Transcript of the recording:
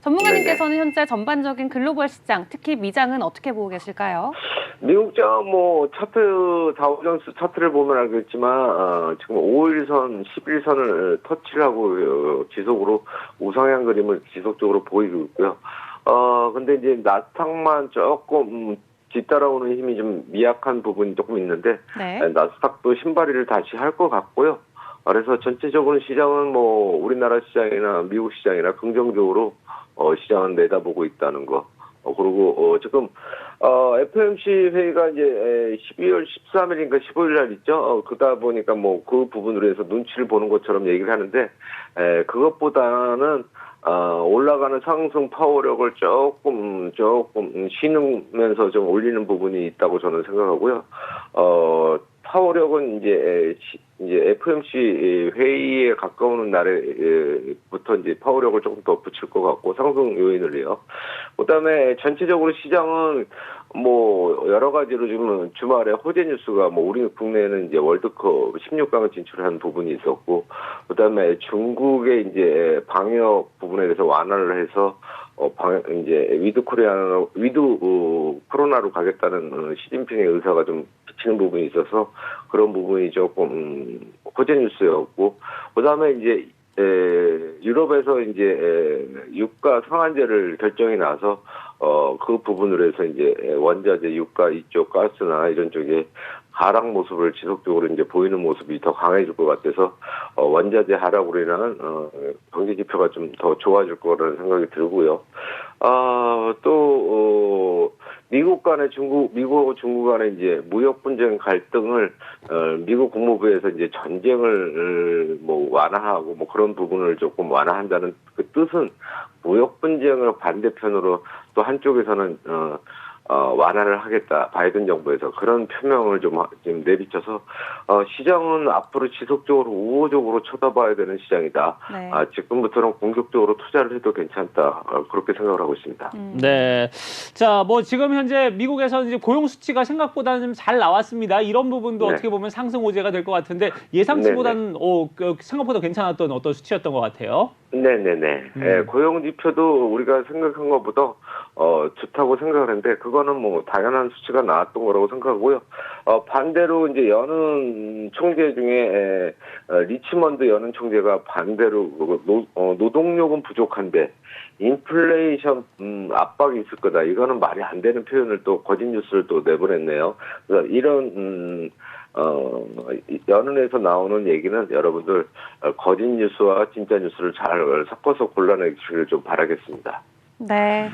전문가님께서는 현재 전반적인 글로벌 시장, 특히 미장은 어떻게 보고 계실까요? 미국장 뭐 차트 다우존스 차트를 보면 알겠지만 어, 지금 5일선, 11선을 터치를 하고 어, 지속으로 우상향 그림을 지속적으로 보이고 있고요. 어 근데 이제 나스닥만 조금 음, 뒤따라오는 힘이 좀 미약한 부분이 조금 있는데 네. 나스닥도 신발이를 다시 할 것 같고요. 그래서 전체적으로 시장은 뭐 우리나라 시장이나 미국 시장이나 긍정적으로 어, 시장은 내다보고 있다는 거. 어, 그리고 어, 지금 어, FMC 회의가 이제 에, 12월 13일인가 15일 날 있죠. 어, 그러다 보니까 뭐 그 부분으로 해서 눈치를 보는 것처럼 얘기를 하는데 에, 그것보다는 어, 올라가는 상승 파워력을 조금 조금 쉬면서 좀 올리는 부분이 있다고 저는 생각하고요. 어, 파워력은 이제 이제 FMC 회의에 가까우는 날에부터 이제 파워력을 조금 더 붙일 것 같고 상승 요인을요. 그다음에 전체적으로 시장은 뭐 여러 가지로 지금 주말에 호재 뉴스가 뭐 우리 국내에는 이제 월드컵 16강 진출한 부분이 있었고 그다음에 중국의 이제 방역 부분에 대해서 완화를 해서 어, 방, 이제, 위드 코리아, 위드, 어, 코로나로 가겠다는 어, 시진핑의 의사가 좀 비치는 부분이 있어서 그런 부분이 조금, 음, 호재 뉴스였고, 그 다음에 이제, 에, 유럽에서 이제, 에, 유가 상한제를 결정이 나서, 어, 그 부분으로 해서 이제, 에, 원자재, 유가 이쪽 가스나 이런 쪽에 하락 모습을 지속적으로 이제 보이는 모습이 더 강해질 것 같아서, 어, 원자재 하락으로 인한, 어, 경제 지표가 좀 더 좋아질 거라는 생각이 들고요. 아, 또, 어, 미국 간의 중국, 미국하고 중국 간의 이제 무역 분쟁 갈등을, 어, 미국 국무부에서 이제 전쟁을, 어, 뭐, 완화하고 뭐 그런 부분을 조금 완화한다는 그 뜻은 무역 분쟁을 반대편으로 또 한쪽에서는, 어, 어, 완화를 하겠다. 바이든 정부에서 그런 표명을 좀, 하- 지금 내비쳐서, 어, 시장은 앞으로 지속적으로 우호적으로 쳐다봐야 되는 시장이다. 네. 아, 지금부터는 공격적으로 투자를 해도 괜찮다. 어, 그렇게 생각을 하고 있습니다. 음. 네. 자, 뭐 지금 현재 미국에서 이제 고용 수치가 생각보다는 좀 잘 나왔습니다. 이런 부분도 네. 어떻게 보면 상승 호재가 될 것 같은데 예상치보다는 어, 그 생각보다 괜찮았던 어떤 수치였던 것 같아요. 네네네. 음. 예, 고용 지표도 우리가 생각한 것보다 어, 좋다고 생각을 했는데 그거는 뭐 당연한 수치가 나왔던 거라고 생각하고요. 어, 반대로 이제 여는 총재 중에 에, 어, 리치먼드 여는 총재가 반대로 그 노, 어, 노동력은 부족한데 인플레이션 음, 압박이 있을 거다. 이거는 말이 안 되는 표현을 또 거짓 뉴스를 또 내보냈네요. 그래서 이런 음, 어, 이- 연은에서 나오는 얘기는 여러분들 어, 거짓 뉴스와 진짜 뉴스를 잘 섞어서 골라내기를 좀 바라겠습니다. 네.